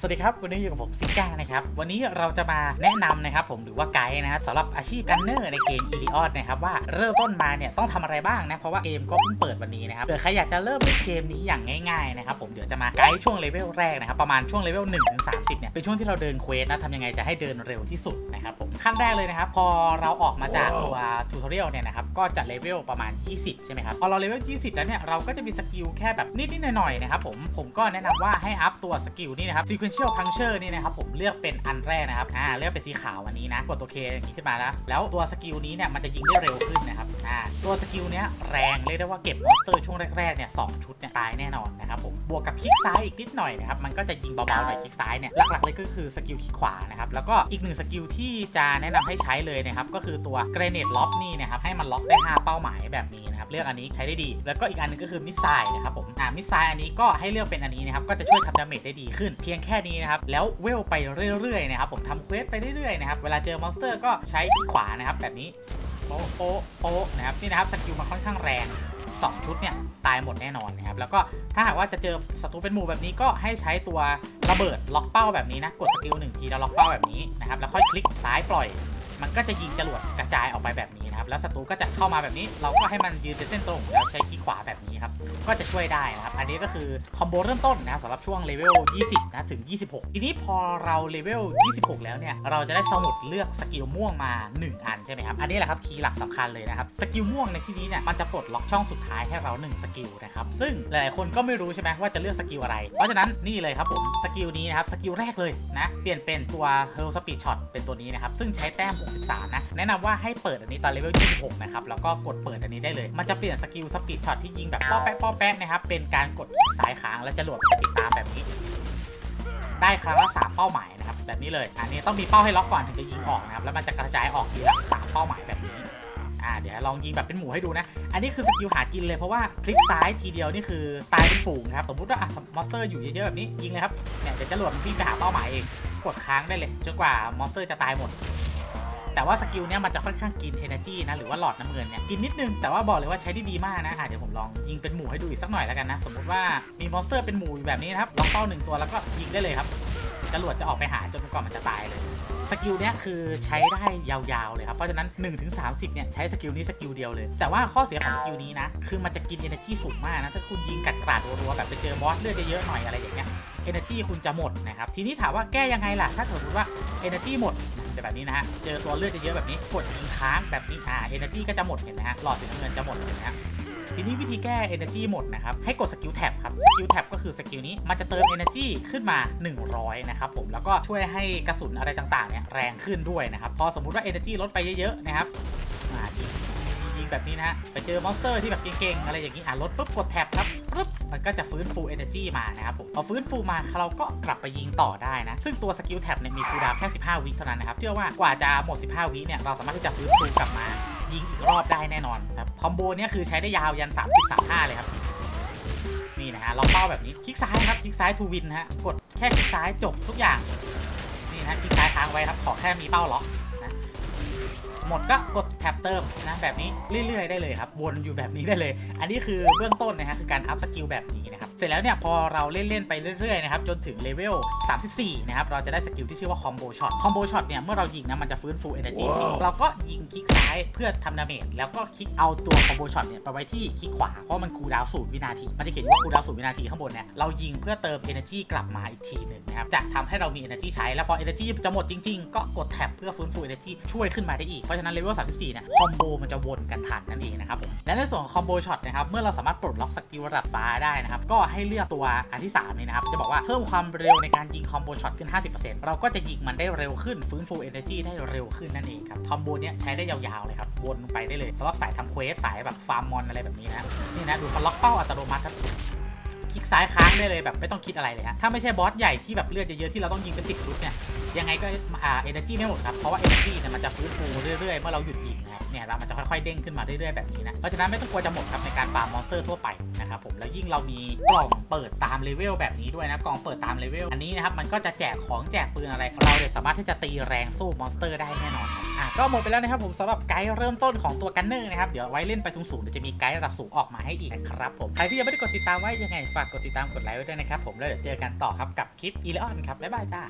สวัสดีครับ วันนี้อยู่กับผมซิก้านะครับ วันนี้เราจะมาแนะนำนะครับผมหรือว่าไกด์นะครับสำหรับอาชีพกันเนอร์ในเกม e ี o อ s นะครับว่าเริ่มต้นมาเนี่ยต้องทำอะไรบ้างนะ เพราะว่าเกมก็เพิ่งเปิดวันนี้นะครับเผื่อใครอยากจะเริ่มเล่นเกมนี้อย่างง่ายๆนะครับผมเดี๋ยวจะมาไกด์ช่วงเลเวลแรกนะครับประมาณช่วงเลเวล1นถึงสาเนี่ยเป็นช่วงที่เราเดินเควสนะทำยังไงจะให้เดินเร็วที่สุดนะครับผมขั้นแรกเลยนะครับพอเราออกมาจากตัวทูทอเรียลเนี่ยนะครับก็จะเลเวลประมาณ 20 ใช่ไหมครับพอเราเลเวล 20 แล้วเนี่ยเราก็จะมีสกิลแค่แบบนิดๆหน่อยๆนะครับผมผมก็แนะนำว่าให้อัพตัวสกิลนี่นะครับ sequential puncture นี่นะครับผมเลือกเป็นอันแรกนะครับอ่าเลือกเป็นสีขาวอันนี้นะกดตัวเคอย่างนี้ขึ้นมาแล้วแล้วตัวสกิลนี้เนี่ยมันจะยิงได้เร็วขึ้นนะครับอ่า ตัวสกิลเนี้ยแรงเรียกได้ว่าเก็บมอนสเตอร์ช่วงแรกๆเนี่ยสองชุดเนี่ยตายแน่นอนนะครับผมบวกกับคลิกซ้ายอีกนิดหน่อยนะครับมันก็จะยิงเบาๆหน่อยคลิกซ้ายเนี่ยหลักๆเลยก็คือสกิลคลิกขวานะครับแล้วก็อีกหนึ่งสกิลที่จะแนะนำให้ใช้เลยนะครับก็คือตัว grenade lock นี่นะครับให้มันล็อกได้ 5 เป้าหมายแบบนี้นะครับเลือกอันนี้ใช้ได้ดี แล้วก็อีกอันหนึงก็คือมิสไซล์นะครับผมอ่ามิสไซล์อันนี้ก็ให้เลือกเป็นอันนี้นะครับก็จะช่วยทำดาเมจได้ดีขึ้น เพียงแค่นี้นะครับแล้วเวลไปเรื่อยๆนะครับผมทำเควสไปเรื่อยๆนะครับเวลาเจอมอนสเตอร์ก็ใช้ขวานะครับแบบนี้ โป๊ะโป๊ะโป๊ะนะครับนี่นะครับสกิลมันค่อนข้างแรง 2 ชุดเนี่ยตายหมดแน่นอนนะครับแล้วก็ถ้าหากว่าจะเจอศัตรูเป็นหมู่แบบนี้ก็ให้ใช้ตัวระเบิดล็อกเป้าแบบนี้นะกดสกิลหนึ่งทีแล้วล็อกเป้าแบบนี้นะครับแล้วค่อยคลิกซ้ายปล่อย มันก็จะยิงจรวดกระจายออกไปแบบนี้นะครับ แล้วศัตรูก็จะเข้ามาแบบนี้ เราก็ให้มันยืนเป็นเส้นตรงแล้วใช้คลิกขวาแบบนี้ครับ ก็จะช่วยได้นะครับ อันนี้ก็คือคอมโบเริ่มต้นนะสำหรับช่วงเลเวล 20 นะ ถึง 26 ทีนี้พอเราเลเวล 26 แล้วเนี่ย เราจะได้สมุดเลือกสกิลม่วงมา 1 อันใช่ไหมครับ อันนี้แหละครับคีย์หลักสำคัญเลยนะครับ สกิลม่วงในที่นี้เนี่ย มันจะปลดล็อกช่องสุดท้ายให้เรา 1 สกิลนะครับ ซึ่งหลายๆคนก็ไม่รู้ใช่ไหมว่าจะเลือกสกิลอะไร เพราะฉะนั้นนี่เลยครับผม สกิลนี้นะครับ สกิลแรกเลยนะ เปลี่ยนเป็นตัว Hurl Speed Shot เป็นตัวนี้นะครับ ซึ่งใช้แต้ม63 นะ แนะนำว่าให้เปิดอันนี้ตอนเลเวล 26 นะครับ แล้วก็กดเปิดอันนี้ได้เลย มันจะเปลี่ยนสกิล Speed Shot ที่ยิงแบบป้อแป๊ะป้อแป๊ะนะครับ เป็นการกดคลิกซ้ายค้างแล้วจรวดจะติดตามแบบนี้ ได้ครั้งละสามเป้าหมายนะครับแบบนี้เลย อันนี้ต้องมีเป้าให้ล็อกก่อนถึงจะยิงออกนะครับ แล้วมันจะกระจายออกทีละสามเป้าหมายแบบนี้อ่าเดี๋ยวลองยิงแบบเป็นหมูให้ดูนะ อันนี้คือสกิลหากินเลยเพราะว่าคลิกซ้ายทีเดียวนี่คือตายเป็นฝูงครับ สมมติว่าอะมอนสเตอร์อยู่เยอะๆแบบนี้ยิงเลยครับ เนี่ยเดี๋ยวจรวดมันวิ่งไปหาเป้าหมายเอง กดค้างได้เลยจนกว่ามอนสเตอร์จะตายหมด แต่ว่าสกิลเนี้ยมันจะค่อนข้างกิน energy นะหรือว่าหลอดน้ำเงินเนี่ยกินนิดนึงแต่ว่าบอกเลยว่าใช้ได้ดีมากนะอะเดี๋ยวผมลองยิงเป็นหมูให้ดูอีกสักหน่อยแล้วกันนะสมมติว่ามีมอนสเตอร์เป็นหมูอยู่แบบนี้นะครับล็อกเป้าหนึ่งตัวแล้วก็ยิงได้เลยครับจรวดจะออกไปหาจนกว่ามันจะตายเลยสกิลเนี้ยคือใช้ได้ยาวๆเลยครับ เพราะฉะนั้น 1-30 เนี่ยใช้สกิลนี้สกิลเดียวเลย แต่ว่าข้อเสียของสกิลนี้นะ คือมันจะกิน energy สูงมากนะ ถ้าคุณยิงกัดกราดรัวๆแบบไปเจอบอสเลือดเยอะๆหน่อยอะไรอย่างเงี้ย energy คุณจะหมดนะครับ ทีนี้ถามว่าแก้ยังไงล่ะ ถ้าสมมติว่า energy หมด จะแบบนี้นะฮะ เจอตัวเลือดจะเยอะแบบนี้กดยิงค้างแบบนี้อ่าเอเนอร์จีก็จะหมดเห็นไหมฮะ หลอดสีน้ำเงินจะหมดเห็นไหมฮะทีนี้วิธีแก้ energy หมดนะครับ ให้กดสกิลแท็บครับ สกิลแท็บก็คือสกิลนี้ มันจะเติม energy ขึ้นมา 100 นะครับผม แล้วก็ช่วยให้กระสุนอะไรต่างๆเนี่ยแรงขึ้นด้วยนะครับ พอสมมุติว่า energy ลดไปเยอะๆนะครับ งแบบนี้นะฮะ ไปเจอมอนสเตอร์ที่แบบเก่งๆ อะไรอย่างนี้ อ่าลดปุ๊บกดแท็บครับปุ๊บมันก็จะฟื้นฟู energy มานะครับผมพอฟื้นฟูมาเราก็กลับไปยิงต่อได้นะ ซึ่งตัวสกิลแท็บเนี่ยมีคูลดาวแค่ 15 วิเท่านั้นนะครับ เชื่อว่ากว่าจะหมด 15 วิเนี่ยเราสามารถที่จะฟื้นฟูกลับมายิงอีกรอบได้แน่นอนครับ คอมโบเนี้ยคือใช้ได้ยาวยัน 30 35 เลยครับนี่นะฮะเราเป้าแบบนี้คลิกซ้ายครับคลิกซ้ายทูวินฮะกดแค่คลิกซ้ายจบทุกอย่างนี่นะคลิกซ้ายค้างไว้ครับขอแค่มีเป้าล็อก หมดก็กดแท็บเติมนะแบบนี้เรื่อยๆได้เลยครับวนอยู่แบบนี้ได้เลย อันนี้คือเบื้องต้นนะฮะคือการอัพสกิลแบบนี้นะครับเสร็จแล้วเนี่ยพอเราเล่นๆไปเรื่อยๆนะครับจนถึงเลเวล 34 นะครับเราจะได้สกิลที่ชื่อว่าคอมโบช็อตคอมโบช็อตเนี่ยเมื่อเรายิงนะมันจะฟื้นฟู energy เราก็ยิงคลิกซ้ายเพื่อทำดาเมจแล้วก็คลิกเอาตัวคอมโบช็อตเนี่ยไปไว้ที่คลิกขวาเพราะมันคูลดาวน์ศูนย์วินาทีมันจะเขียนว่าคูลดาวน์ศูนย์วินาทีข้างบนเนี่ยเรายิงเพื่อเติม energy กลับมาอีกทีหนึ่งนะครับจะทำให้เรามี energy ใช้แล้วพอ energy จะหมดจริง ๆ ก็กดแท็บเพื่อฟื้นฟู energy ช่วยขึ้นมาได้อีกเพราะะฉะนั้นเลเวล34เนี่ยคอมโบมันจะวนกันทันนั่นเองนะครับผมและในส่วนของคอมโบช็อตนะครับเมื่อเราสามารถปลดล็อกสกิลระดับฟ้าได้นะครับก็ให้เลือกตัวอันที่3นี่นะครับจะบอกว่าเพิ่มความเร็วในการยิงคอมโบช็อตขึ้น 50%เราก็จะยิงมันได้เร็วขึ้นฟื้นฟู energy ได้เร็วขึ้นนั่นเองครับคอมโบเนี้ยใช้ได้ยาวๆเลยครับวนไปได้เลยสำหรับสายทำเควสสายแบบฟาร์มมอนอะไรแบบนี้นะนี่นะดูมันล็อกเป้าอัตโนมัติครับ ลิกซ้ายค้างได้เลยแบบไม่ต้องคิดอะไรเลยฮะถ้าไม่ใช่บอสใหญ่ที่แบบเลือดเยอะๆที่เราต้องยิงเป็นสิบชุดเนี่ยยังไงก็อ่าเอเนจีไม่หมดครับ เพราะว่าเอเนจีเนี่ยมันจะฟื้นฟูเรื่อยๆ เมื่อเราหยุดยิงนะครับเนี่ยแล้วมันจะค่อยๆเด้งขึ้นมาเรื่อยๆ แบบนี้นะ เพราะฉะนั้นไม่ต้องกลัวจะหมดครับในการฟาร์มมอนสเตอร์ทั่วไปนะครับผม แล้วยิ่งเรามีกล่องเปิดตามเลเวลแบบนี้ด้วยนะกล่องเปิดตามเลเวลอันนี้นะครับมันก็จะแจกของแจกปืนอะไร เราเนี่ยสามารถที่จะตีแรงสู้มอนสเตอร์ได้แน่นอนครับอะก็หมดไปแล้วนะครับผมสำหรับไกด์เริ่มต้นของตัวกันเนอร์นะครับเดี๋ยวไว้เล่นไปสูงๆเดี๋ยวจะมีไกด์ระดับสูงออกมาให้อีกนะครับผมใครที่ยังไม่ได้กดติดตามไว้ยังไงฝากากกดติดตามกดไลค์ไว้ด้วยนะครับผมแล้วเดี๋ยวเจอกันต่อครับกับคลิปอีเลออนครับบ๊ายบายจ้า